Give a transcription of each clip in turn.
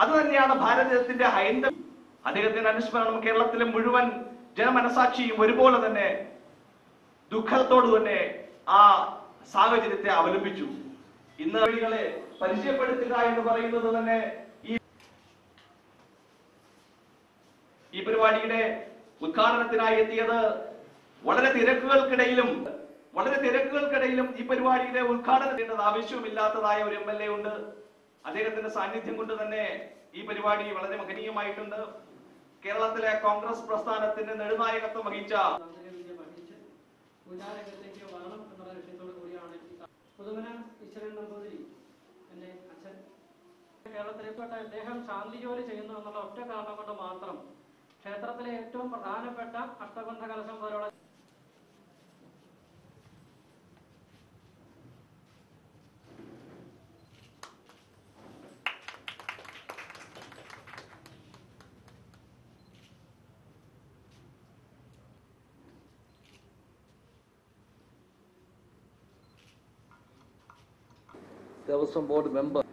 അത് തന്നെയാണ് ഭാരതത്തിന്റെ ഹൈന്ദവ അദ്ദേഹത്തിന്റെ അനുസ്മരണം കേരളത്തിലെ മുഴുവൻ ജനമനസാക്ഷിയും ഒരുപോലെ തന്നെ ദുഃഖത്തോട് തന്നെ ആ സാഹചര്യത്തെ അവലംബിച്ചു. ഇന്ന് പരിചയപ്പെടുത്തുക എന്ന് പറയുന്നത് തന്നെ ഈ ഈ പരിപാടിയുടെ ഉദ്ഘാടനത്തിനായി എത്തിയത് വളരെ തിരക്കുകൾക്കിടയിലും വളരെ തിരക്കുകൾക്കിടയിലും ഈ പരിപാടിയുടെ ഉദ്ഘാടനം ചെയ്യേണ്ടത് ആവശ്യമില്ലാത്തതായ ഒരു എം എൽ എ ഉണ്ട്. അദ്ദേഹത്തിന്റെ സാന്നിധ്യം കൊണ്ട് തന്നെ ഈ പരിപാടി വളരെ മഹനീയമായിട്ടുണ്ട്. കേരളത്തിലെ കോൺഗ്രസ് പ്രസ്ഥാനത്തിന്റെ നെടുനായകത്വം വഹിച്ച കേരളത്തിലേക്കോട്ടെ അദ്ദേഹം ശാന്തി ജോലി ചെയ്യുന്നു എന്നുള്ള ഒറ്റ കാരണം കൊണ്ട് മാത്രം ക്ഷേത്രത്തിലെ ഏറ്റവും പ്രധാനപ്പെട്ട അഷ്ടബന്ധ കലശം ദേവസ്വം ബോർഡ് മെമ്പർ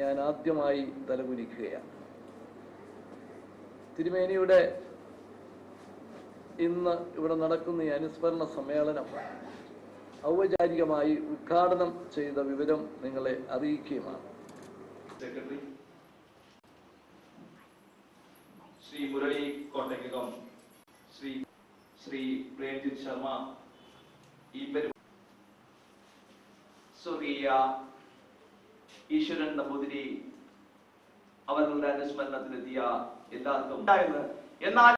ഞാൻ ആദ്യമായി തലകുനിക്കുകയാണ്. തിരുമേനിയുടെ ഇന്ന് ഇവിടെ നടക്കുന്ന ഈ അനുസ്മരണ സമ്മേളനം ഔപചാരികമായി ഉദ്ഘാടനം ചെയ്ത വിവരം നിങ്ങളെ അറിയിക്കുകയുമാണ്. സെക്രട്ടറി ശ്രീ മുരളി കോട്ടയ്ക്കകം ശ്രീ ശ്രീ പ്രേംജിത് ശർമ്മ ഈ സ്വർഗീയ ഈശ്വരൻ നമ്പൂതിരി അവരുടെ അനുസ്മരണത്തിനെത്തിയ എല്ലാവർക്കും എന്നാൽ